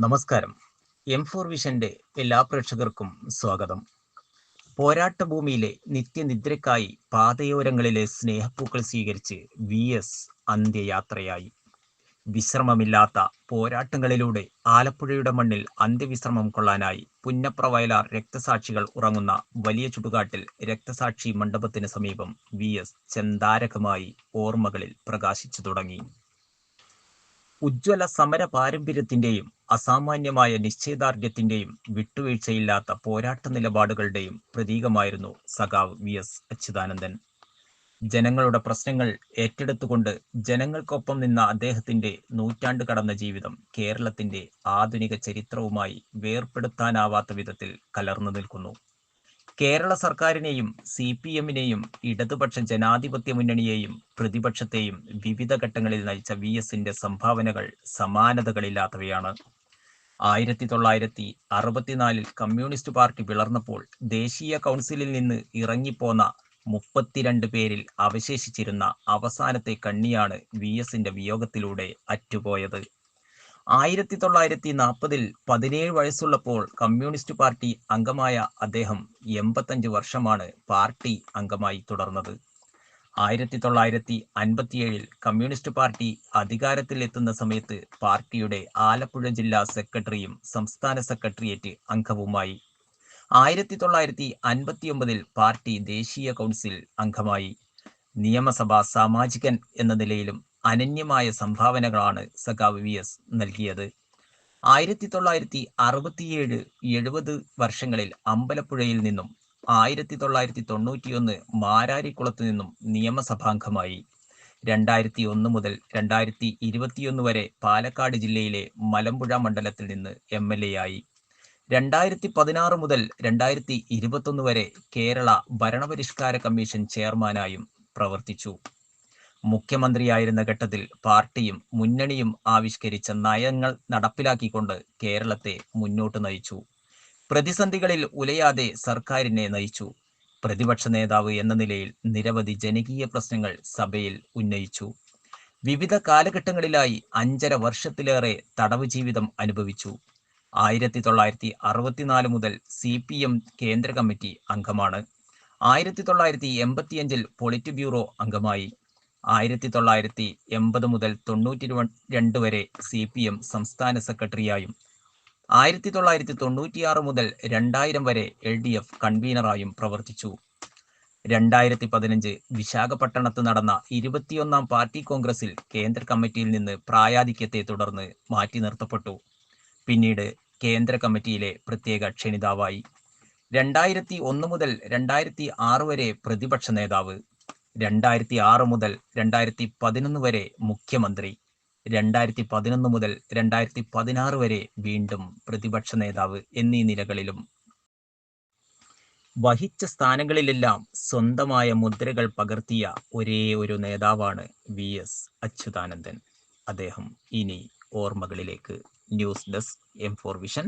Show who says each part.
Speaker 1: നമസ്കാരം. M four വിഷന്റെ എല്ലാ പ്രേക്ഷകർക്കും സ്വാഗതം. പോരാട്ട ഭൂമിയിലെ നിത്യനിദ്രക്കായി പാതയോരങ്ങളിലെ സ്നേഹപ്പൂക്കൾ സ്വീകരിച്ച് വി എസ് അന്ത്യയാത്രയായി. വിശ്രമമില്ലാത്ത പോരാട്ടങ്ങളിലൂടെ ആലപ്പുഴയുടെ മണ്ണിൽ അന്ത്യവിശ്രമം കൊള്ളാനായി പുന്നപ്ര വയലാർ രക്തസാക്ഷികൾ ഉറങ്ങുന്ന വലിയ ചുടുകാട്ടിൽ രക്തസാക്ഷി മണ്ഡപത്തിന് സമീപം വി എസ് ചെന്താരകമായി ഓർമ്മകളിൽ പ്രകാശിച്ചു തുടങ്ങി. ഉജ്ജ്വല സമര പാരമ്പര്യത്തിന്റെയും അസാമാന്യമായ നിശ്ചയദാർഢ്യത്തിന്റെയും വിട്ടുവീഴ്ചയില്ലാത്ത പോരാട്ട നിലപാടുകളുടെയും പ്രതീകമായിരുന്നു സഖാവ് വി എസ് അച്യുതാനന്ദൻ. ജനങ്ങളുടെ പ്രശ്നങ്ങൾ ഏറ്റെടുത്തുകൊണ്ട് ജനങ്ങൾക്കൊപ്പം നിന്ന അദ്ദേഹത്തിന്റെ നൂറ്റാണ്ട് കടന്ന ജീവിതം കേരളത്തിന്റെ ആധുനിക ചരിത്രവുമായി വേർപ്പെടുത്താനാവാത്ത വിധത്തിൽ കലർന്നു നിൽക്കുന്നു. കേരള സർക്കാരിനെയും സി പി എമ്മിനെയും ഇടതുപക്ഷ ജനാധിപത്യ മുന്നണിയെയും പ്രതിപക്ഷത്തെയും വിവിധ ഘട്ടങ്ങളിൽ നയിച്ച വി എസിന്റെ സംഭാവനകൾ സമാനതകളില്ലാത്തവയാണ്. ആയിരത്തി തൊള്ളായിരത്തി അറുപത്തിനാലിൽ കമ്മ്യൂണിസ്റ്റ് പാർട്ടി പിളർന്നപ്പോൾ ദേശീയ കൗൺസിലിൽ നിന്ന് ഇറങ്ങിപ്പോന്ന മുപ്പത്തിരണ്ട് പേരിൽ അവശേഷിച്ചിരുന്ന അവസാനത്തെ കണ്ണിയാണ് വി എസിന്റെ വിയോഗത്തിലൂടെ അറ്റുപോയത്. ആയിരത്തി തൊള്ളായിരത്തി നാൽപ്പതിൽ പതിനേഴ് വയസ്സുള്ളപ്പോൾ കമ്മ്യൂണിസ്റ്റ് പാർട്ടി അംഗമായ അദ്ദേഹം എൺപത്തഞ്ച് വർഷമാണ് പാർട്ടി അംഗമായി തുടർന്നത്. ആയിരത്തി തൊള്ളായിരത്തി അൻപത്തിയേഴിൽ കമ്മ്യൂണിസ്റ്റ് പാർട്ടി അധികാരത്തിൽ എത്തുന്ന സമയത്ത് പാർട്ടിയുടെ ആലപ്പുഴ ജില്ലാ സെക്രട്ടറിയും സംസ്ഥാന സെക്രട്ടേറിയറ്റ് അംഗവുമായി. ആയിരത്തി തൊള്ളായിരത്തി അൻപത്തിയൊമ്പതിൽ പാർട്ടി ദേശീയ കൗൺസിൽ അംഗമായി. നിയമസഭാ സാമാജികൻ എന്ന നിലയിലും അനന്യമായ സംഭാവനകളാണ് സഖാവ് വി എസ് നൽകിയത്. ആയിരത്തി തൊള്ളായിരത്തി അറുപത്തിയേഴ് എഴുപത് വർഷങ്ങളിൽ അമ്പലപ്പുഴയിൽ നിന്നും ആയിരത്തി തൊള്ളായിരത്തി തൊണ്ണൂറ്റിയൊന്ന് മാരാരിക്കുളത്ത് നിന്നും നിയമസഭാംഗമായി. രണ്ടായിരത്തി ഒന്ന് മുതൽ രണ്ടായിരത്തി ഇരുപത്തിയൊന്ന് വരെ പാലക്കാട് ജില്ലയിലെ മലമ്പുഴ മണ്ഡലത്തിൽ നിന്ന് എം എൽ എ ആയി. രണ്ടായിരത്തി പതിനാറ് മുതൽ രണ്ടായിരത്തി ഇരുപത്തൊന്ന് വരെ കേരള ഭരണപരിഷ്കാര കമ്മീഷൻ ചെയർമാനായും പ്രവർത്തിച്ചു. മുഖ്യമന്ത്രിയായിരുന്ന ഘട്ടത്തിൽ പാർട്ടിയും മുന്നണിയും ആവിഷ്കരിച്ച നയങ്ങൾ നടപ്പിലാക്കിക്കൊണ്ട് കേരളത്തെ മുന്നോട്ട് നയിച്ചു. പ്രതിസന്ധികളിൽ ഉലയാതെ സർക്കാരിനെ നയിച്ചു. പ്രതിപക്ഷ നേതാവ് എന്ന നിലയിൽ നിരവധി ജനകീയ പ്രശ്നങ്ങൾ സഭയിൽ ഉന്നയിച്ചു. വിവിധ കാലഘട്ടങ്ങളിലായി അഞ്ചര വർഷത്തിലേറെ തടവ് ജീവിതം അനുഭവിച്ചു. ആയിരത്തി തൊള്ളായിരത്തി അറുപത്തിനാല് മുതൽ സി പി എം കേന്ദ്ര കമ്മിറ്റി അംഗമാണ്. ആയിരത്തി തൊള്ളായിരത്തി എൺപത്തിയഞ്ചിൽ പൊളിറ്റ് ബ്യൂറോ അംഗമായി. ആയിരത്തി തൊള്ളായിരത്തി എൺപത് മുതൽ തൊണ്ണൂറ്റി രണ്ട് വരെ സി പി എം സംസ്ഥാന സെക്രട്ടറിയായും ആയിരത്തി തൊള്ളായിരത്തി തൊണ്ണൂറ്റിയാറ് മുതൽ രണ്ടായിരം വരെ എൽ ഡി എഫ് കൺവീനറായും പ്രവർത്തിച്ചു. രണ്ടായിരത്തി പതിനഞ്ച് വിശാഖപട്ടണത്ത് നടന്ന ഇരുപത്തിയൊന്നാം പാർട്ടി കോൺഗ്രസിൽ കേന്ദ്ര കമ്മിറ്റിയിൽ നിന്ന് പ്രായാധിക്യത്തെ തുടർന്ന് മാറ്റി നിർത്തപ്പെട്ടു. പിന്നീട് കേന്ദ്ര കമ്മിറ്റിയിലെ പ്രത്യേക ക്ഷണിതാവായി. രണ്ടായിരത്തി ഒന്ന് മുതൽ രണ്ടായിരത്തി ആറ് വരെ പ്രതിപക്ഷ നേതാവ് രണ്ടായിരത്തി ആറ് മുതൽ രണ്ടായിരത്തി പതിനൊന്ന് വരെ മുഖ്യമന്ത്രി രണ്ടായിരത്തി പതിനൊന്ന് മുതൽ രണ്ടായിരത്തി പതിനാറ് വരെ വീണ്ടും പ്രതിപക്ഷ നേതാവ് എന്നീ നിലകളിലും. വഹിച്ച സ്ഥാനങ്ങളിലെല്ലാം സ്വന്തമായ മുദ്രകൾ പകർത്തിയ ഒരേ ഒരു നേതാവാണ് വി. എസ്. അച്യുതാനന്ദൻ. അദ്ദേഹം ഇനി ഓർമ്മകളിലേക്ക്. News desk M four vision.